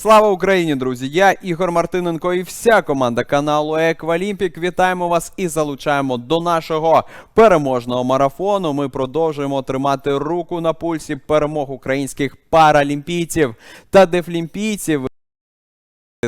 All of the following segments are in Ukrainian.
Слава Україні, друзі! Я Ігор Мартиненко і вся команда каналу Еквалімпік. Вітаємо вас і залучаємо до нашого переможного марафону. Ми продовжуємо тримати руку на пульсі перемог українських паралімпійців та дефлімпійців.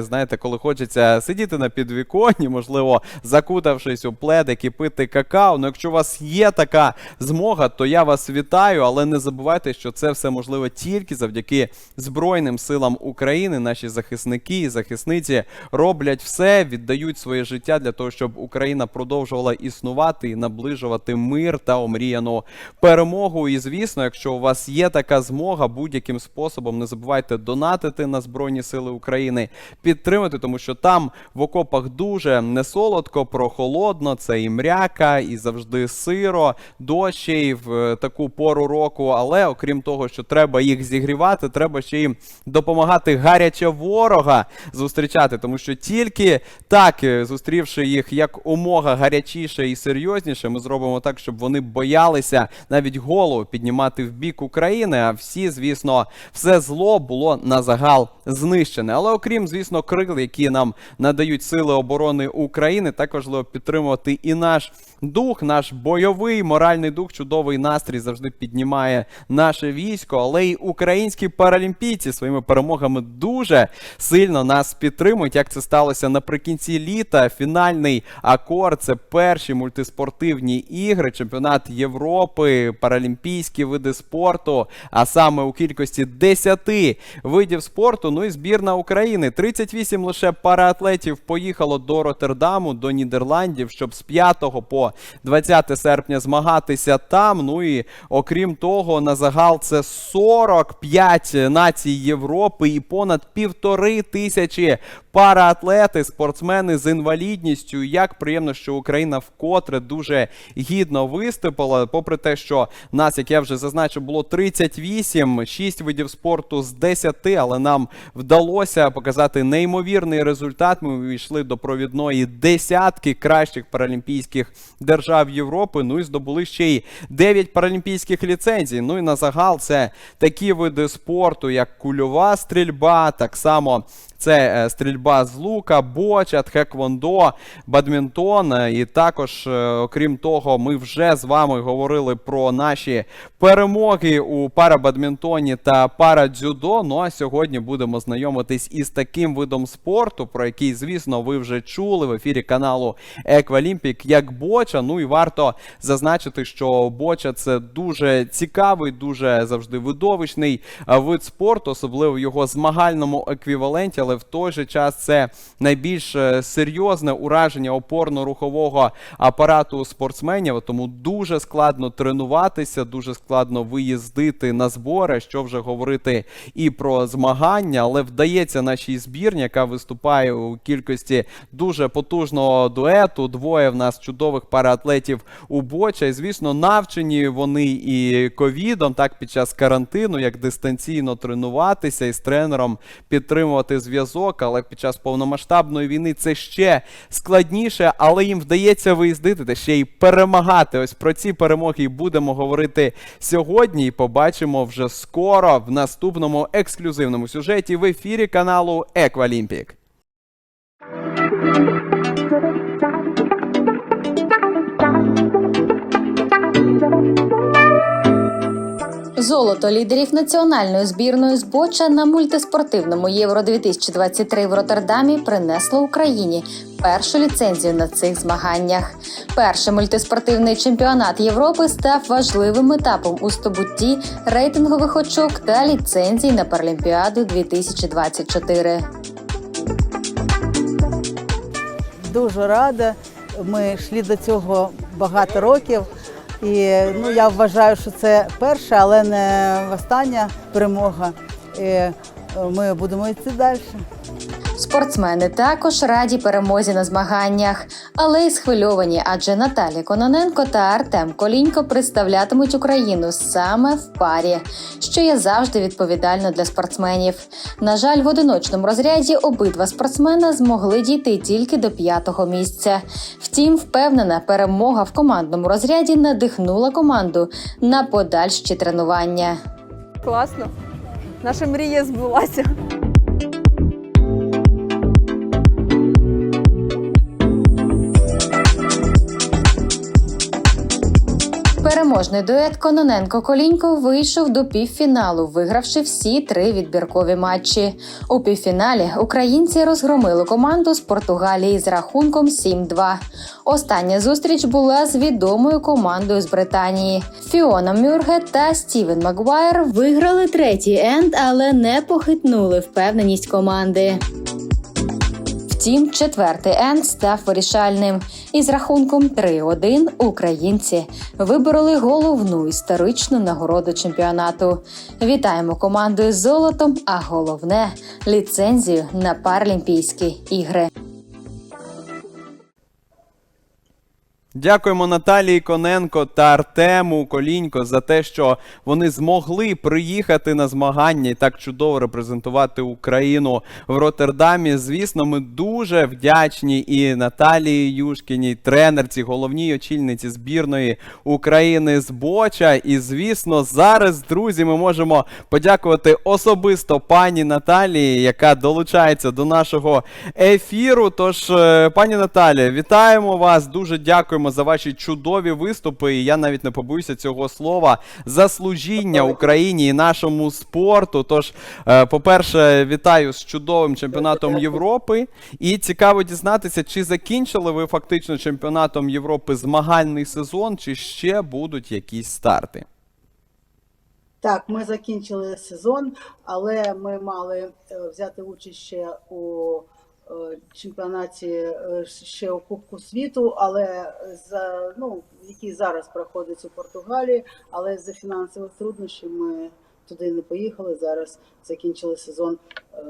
Знаєте, коли хочеться сидіти на підвіконні, можливо, закутавшись у пледик і пити какао. Ну, якщо у вас є така змога, то я вас вітаю, але не забувайте, що це все можливо тільки завдяки Збройним силам України. Наші захисники і захисниці роблять все, віддають своє життя для того, щоб Україна продовжувала існувати і наближувати мир та омріяну перемогу. І звісно, якщо у вас є така змога, будь-яким способом не забувайте донатити на Збройні Сили України підтримати, тому що там в окопах дуже не солодко, прохолодно, це і мряка, і завжди сиро, дощ ще й в е, таку пору року. Але окрім того, що треба їх зігрівати, треба ще їм допомагати гаряче ворога зустрічати, тому що тільки так, е, зустрівши їх як умога гарячіше і серйозніше, ми зробимо так, щоб вони боялися навіть голову піднімати в бік України. А всі, звісно, все зло було на загал знищене. Але окрім, звісно, крил, які нам надають сили оборони України, так важливо підтримувати і наш дух, наш бойовий моральний дух, чудовий настрій завжди піднімає наше військо. Але й українські паралімпійці своїми перемогами дуже сильно нас підтримують. Як це сталося наприкінці літа? Фінальний акорд це перші мультиспортивні ігри, чемпіонат Європи, паралімпійські види спорту, а саме у кількості 10 видів спорту. Ну і збірна України. 38 лише параатлетів поїхало до Роттердаму, до Нідерландів, щоб з 5 по 20 серпня змагатися там. Ну і окрім того, на загал це 45 націй Європи і понад півтори тисячі параатлети, спортсмени з інвалідністю. Як приємно, що Україна вкотре дуже гідно виступила, попри те, що нас, як я вже зазначив, було 38, 6 видів спорту з 10, але нам вдалося показати неймовірний результат. Ми увійшли до провідної десятки кращих паралімпійських держав Європи. Ну і здобули ще й 9 паралімпійських ліцензій. Ну і на загал це такі види спорту, як кульова стрільба, так само. Це е, стрільба з лука, боча, тхеквондо, бадмінтон. Е, І також, е, окрім того, ми вже з вами говорили про наші перемоги у парабадмінтоні та парадзюдо. Ну а сьогодні будемо знайомитись із таким видом спорту, про який, звісно, ви вже чули в ефірі каналу Еквалімпік, як боча. Ну і варто зазначити, що боча це дуже цікавий, дуже завжди видовищний вид спорту, особливо в його змагальному еквіваленті. Але в той же час це найбільш е, серйозне ураження опорно-рухового апарату спортсменів. Тому дуже складно тренуватися, дуже складно виїздити на збори, що вже говорити і про змагання, але вдається нашій збірні, яка виступає у кількості дуже потужного дуету. Двоє в нас чудових параатлетів у боча. І звісно, навчені вони і ковідом, так під час карантину, як дистанційно тренуватися і з тренером підтримувати зв'язок. Але під час повномасштабної війни це ще складніше, але їм вдається виїздити та ще й перемагати. Ось про ці перемоги будемо говорити сьогодні. І побачимо вже скоро в наступному ексклюзивному сюжеті в ефірі каналу Еквалімпік. Золото лідерів національної збірної з боча на мультиспортивному Євро 2023 в Роттердамі принесло Україні першу ліцензію на цих змаганнях. Перший мультиспортивний чемпіонат Європи став важливим етапом у здобутті рейтингових очок та ліцензій на Паралімпіаду 2024. дуже рада. Ми йшли до цього багато років. І ну, я вважаю, що це перша, але не остання перемога. І ми будемо йти далі. Спортсмени також раді перемозі на змаганнях, але й схвильовані, адже Наталія Кононенко та Артем Колінько представлятимуть Україну саме в парі, що є завжди відповідально для спортсменів. На жаль, в одиночному розряді обидва спортсмена змогли дійти тільки до п'ятого місця. Втім, впевнена, перемога в командному розряді надихнула команду на подальші тренування. Класно. Наша мрія збулася. Переможний дует Кононенко Колінько вийшов до півфіналу, вигравши всі три відбіркові матчі. У півфіналі українці розгромили команду з Португалії з рахунком 7-2. Остання зустріч була з відомою командою з Британії. Фіона Мюрге та Стівен Макгуайр виграли третій енд, але не похитнули впевненість команди. Втім, четвертий енд став вирішальним. І з рахунком 3-1 українці вибороли головну історичну нагороду чемпіонату. Вітаємо команду з золотом, а головне ліцензію на Паралімпійські ігри. Дякуємо Наталії Коненко та Артему Колінько за те, що вони змогли приїхати на змагання і так чудово репрезентувати Україну в Роттердамі. Звісно, ми дуже вдячні і Наталії Юшкіній, тренерці, головній очільниці збірної України з Боча. І звісно, зараз, друзі, ми можемо подякувати особисто пані Наталії, яка долучається до нашого ефіру. Тож, е, пані Наталія, вітаємо вас. Дуже дякуємо за ваші чудові виступи. І я навіть не побоюся цього слова. Заслужіння Україні і нашому спорту. Тож, е, по-перше, вітаю з чудовим чемпіонатом Європи. І цікаво дізнатися, чи закінчили ви фактично чемпіонатом Європи змагальний сезон, чи ще будуть якісь старти. Так, ми закінчили сезон, але ми мали е, взяти участь ще у чемпіонаті е, ще у Кубку світу, але за ну який зараз проходить у Португалії, але за фінансових труднощів ми туди не поїхали. Зараз закінчили сезон е,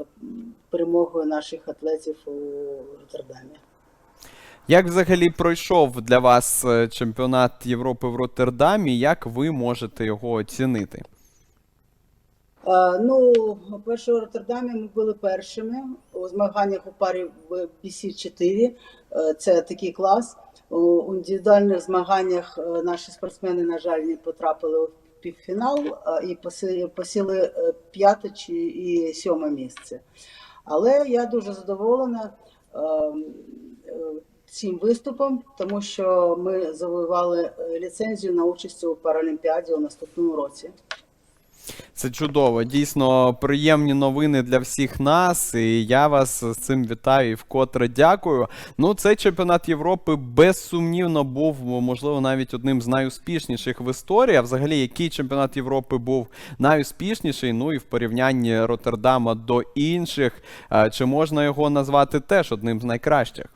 перемогою наших атлетів у Роттердамі. Як взагалі пройшов для вас е, чемпіонат Європи в Роттердамі? Як ви можете його оцінити? Е, Ну, перше у Роттердамі ми були першими у змаганнях у парі в BC4. Е, Це такий клас. У індивідуальних змаганнях е, наші спортсмени, на жаль, не потрапили у півфінал і посіли п'яте чи і сьоме місце. Але я дуже задоволена е, е, цим виступом, тому що ми завоювали ліцензію на участь у Паралімпіаді у наступному році. Це чудово. Дійсно приємні новини для всіх нас. І я вас з цим вітаю і вкотре дякую. Ну, цей чемпіонат Європи безсумнівно був, можливо, навіть одним з найуспішніших в історії. А взагалі, який чемпіонат Європи був найуспішніший? Ну і в порівнянні Роттердама до інших, чи можна його назвати теж одним з найкращих?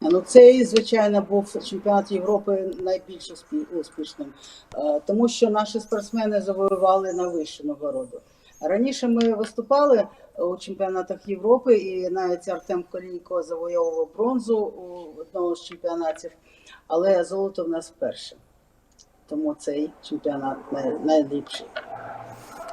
Ну, цей, звичайно, був чемпіонат Європи найбільш успішним, тому що наші спортсмени завоювали найвищу нагороду. Раніше ми виступали у чемпіонатах Європи, і навіть Артем Колійко завойовував бронзу у одному з чемпіонатів, але золото в нас вперше. Тому цей чемпіонат най- найліпший.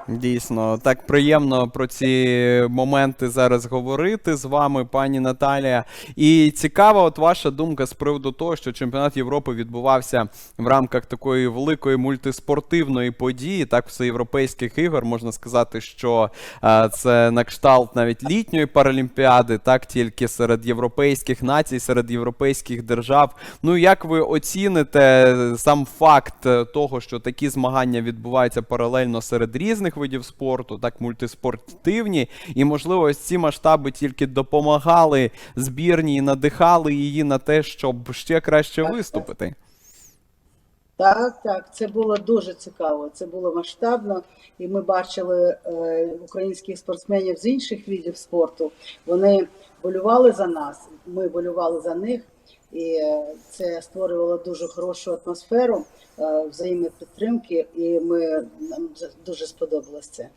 Дійсно, так приємно про ці моменти зараз говорити з вами, пані Наталія. І цікава, от ваша думка з приводу того, що чемпіонат Європи відбувався в рамках такої великої мультиспортивної події, так всеєвропейських ігор. Можна сказати, що е, це на кшталт навіть літньої паралімпіади, так тільки серед європейських націй, серед європейських держав. Ну як ви оціните сам факт того, що такі змагання відбуваються паралельно серед різних видів спорту, так мультиспортивні, і можливо, ось ці масштаби тільки допомагали збірній і надихали її на те, щоб ще краще Так, так. виступити. Так, так, це було дуже цікаво. Це було масштабно, і ми бачили е, українських спортсменів з інших видів спорту. Вони болювали за нас, ми болювали за них, і це створювало дуже хорошу атмосферу е, взаємопідтримки, і ми нам дуже сподобалось це.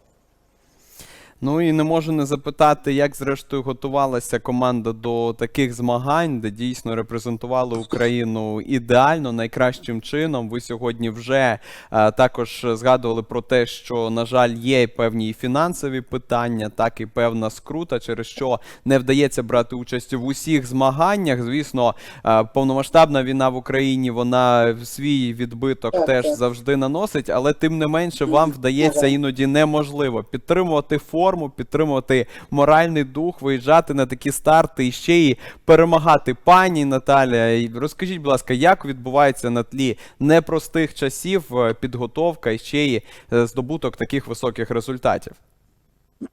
Ну і не можу не запитати, як зрештою готувалася команда до таких змагань, де дійсно репрезентували Україну ідеально, найкращим чином. Ви сьогодні вже е, також згадували про те, що, на жаль, є певні і фінансові питання, так і певна скрута, через що не вдається брати участь в усіх змаганнях. Звісно, е, повномасштабна війна в Україні вона свій відбиток Так, теж так. завжди наносить, але тим не менше вам вдається іноді неможливо підтримувати форму форму, підтримувати моральний дух, виїжджати на такі старти і ще й перемагати. Пані Наталя, розкажіть, будь ласка, як відбувається на тлі непростих часів е, підготовка і ще й е, здобуток таких високих результатів?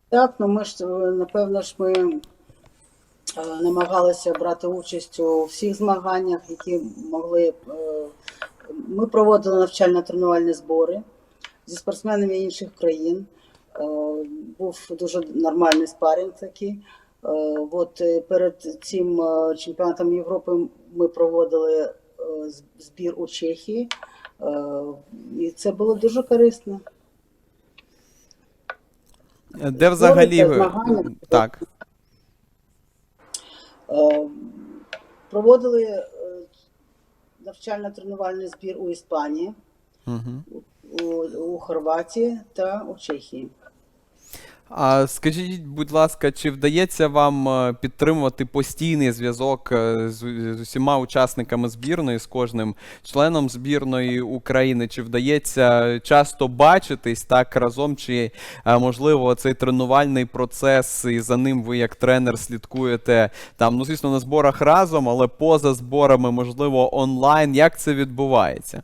Так, ну ми ж е, напевно ж ми намагалися брати участь у всіх змаганнях, які могли. Ми проводили навчально-тренувальні збори зі спортсменами інших країн. Е, Був дуже нормальний спарінг такий. Е, От е, перед цим чемпіонатом Європи ми проводили збір у Чехії, і це було дуже корисно. Де взагалі ви так? Проводили навчально-тренувальний збір у Іспанії, Угу. у, у Хорватії та у Чехії. А скажіть, будь ласка, чи вдається вам е, підтримувати постійний зв'язок е, з, усіма учасниками збірної, з кожним членом збірної України? Чи вдається часто бачитись так разом? Чи е, можливо цей тренувальний процес, і за ним ви як тренер слідкуєте там, ну звісно, на зборах разом, але поза зборами, можливо, онлайн? Як це відбувається?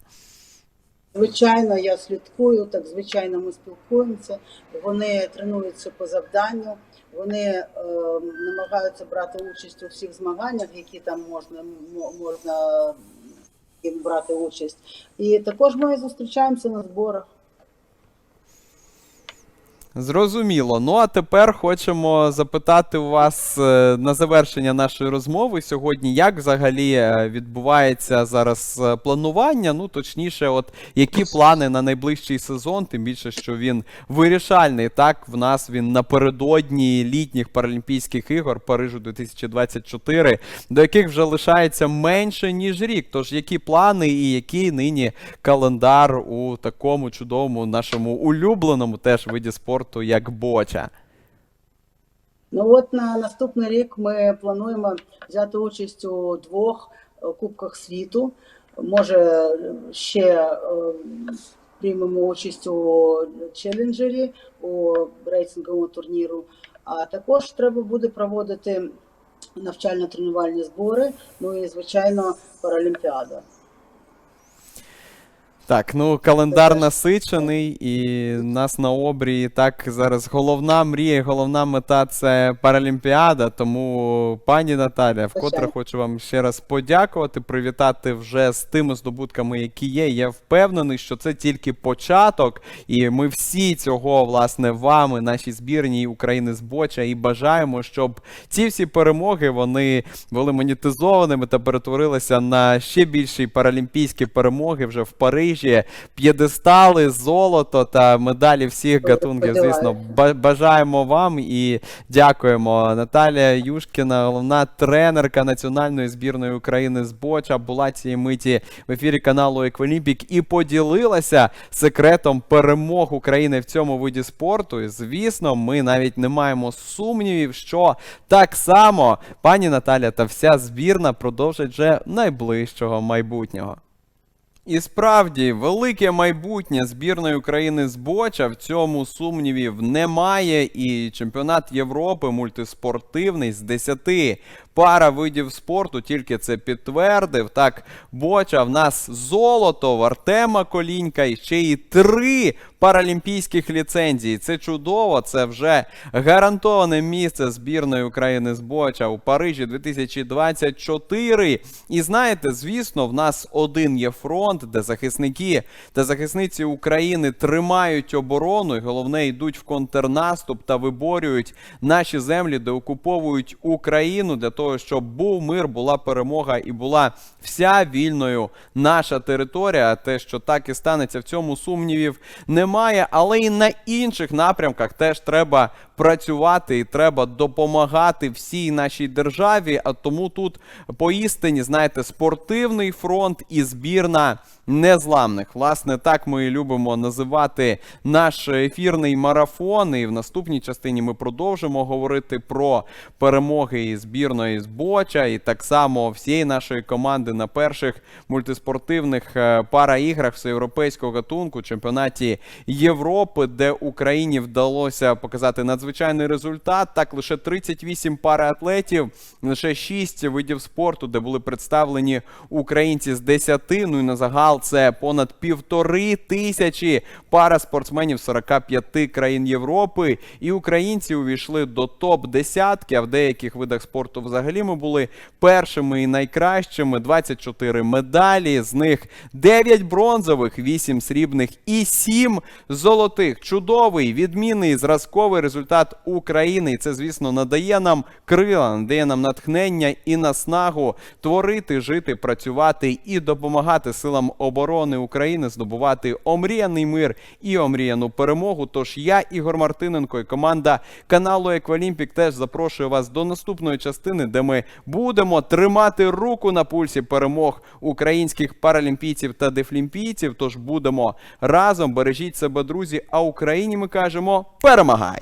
Звичайно, я слідкую, так звичайно, ми спілкуємося. Вони тренуються по завданню, вони е, намагаються брати участь у всіх змаганнях, які там можна, можна брати участь. І також ми зустрічаємося на зборах. Зрозуміло. Ну а тепер хочемо запитати у вас е, на завершення нашої розмови сьогодні, як взагалі е, відбувається зараз е, планування? Ну точніше, от які плани на найближчий сезон, тим більше, що він вирішальний. Так, в нас він напередодні літніх Паралімпійських ігор Парижу 2024, до яких вже лишається менше ніж рік. Тож які плани і який нині календар у такому чудовому нашому улюбленому теж виді спорту, як боча? Ну от на наступний рік ми плануємо взяти участь у двох е, Кубках світу. Може, ще е, приймемо участь у челенджері, у рейтинговому турніру. А також треба буде проводити навчально-тренувальні збори, ну і звичайно Паралімпіада. Так, ну календар насичений, і нас на обрії так зараз головна мрія, головна мета це Паралімпіада. Тому, пані Наталя, вкотре хочу вам ще раз подякувати, привітати вже з тими здобутками, які є. Я впевнений, що це тільки початок, і ми всі цього, власне, вами, нашій збірній України з Боча, і бажаємо, щоб ці всі перемоги вони були монетизованими та перетворилися на ще більші паралімпійські перемоги вже в Парижі. П'єдестали, золото та медалі всіх гатунків. Звісно, бажаємо вам і дякуємо. Наталія Юшкіна, головна тренерка національної збірної України з Боча, була цієї миті в ефірі каналу Еквалімпік і поділилася секретом перемог України в цьому виді спорту. І звісно, ми навіть не маємо сумнівів, що так само пані Наталя та вся збірна продовжать вже найближчого майбутнього. І справді, велике майбутнє збірної України з Боча в цьому сумнівів немає. І чемпіонат Європи мультиспортивний з 10 пара видів спорту тільки це підтвердив. Так, Боча в нас золото в Артема Колінька і ще й три паралімпійських ліцензії. Це чудово, це вже гарантоване місце збірної України з Боча у Парижі 2024. І знаєте, звісно, в нас один є фронт, де захисники та захисниці України тримають оборону, і головне йдуть в контрнаступ та виборюють наші землі, де окуповують Україну для того, щоб був мир, була перемога і була вся вільною наша територія. Те, що так і станеться, в цьому сумнівів немає. Але і на інших напрямках теж треба працювати і треба допомагати всій нашій державі. А тому тут поістині, знаєте, спортивний фронт і збірна незламних. Власне, так ми і любимо називати наш ефірний марафон. І в наступній частині ми продовжимо говорити про перемоги і збірної з Боча, і так само всієї нашої команди на перших мультиспортивних е, параіграх всеєвропейського гатунку, чемпіонаті Європи, де Україні вдалося показати надзвичайний результат. Так, лише 38 параатлетів, лише 6 видів спорту, де були представлені українці з 10. Ну і на загал це понад півтори тисячі параспортсменів з 45 країн Європи. І українці увійшли до топ десятки. А в деяких видах спорту взагалі ми були першими і найкращими. 24 медалі, з них 9 бронзових, 8 срібних і 7 золотих. Чудовий, відмінний зразковий результат України. І це, звісно, надає нам крила, надає нам натхнення і наснагу творити, жити, працювати і допомагати силам оборони України здобувати омріяний мир і омріяну перемогу. Тож я, Ігор Мартиненко, і команда каналу Еквалімпік теж запрошую вас до наступної частини, де ми будемо тримати руку на пульсі перемог українських паралімпійців та дефлімпійців. Тож будемо разом. Бережіть себе, друзі. А Україні ми кажемо перемагай!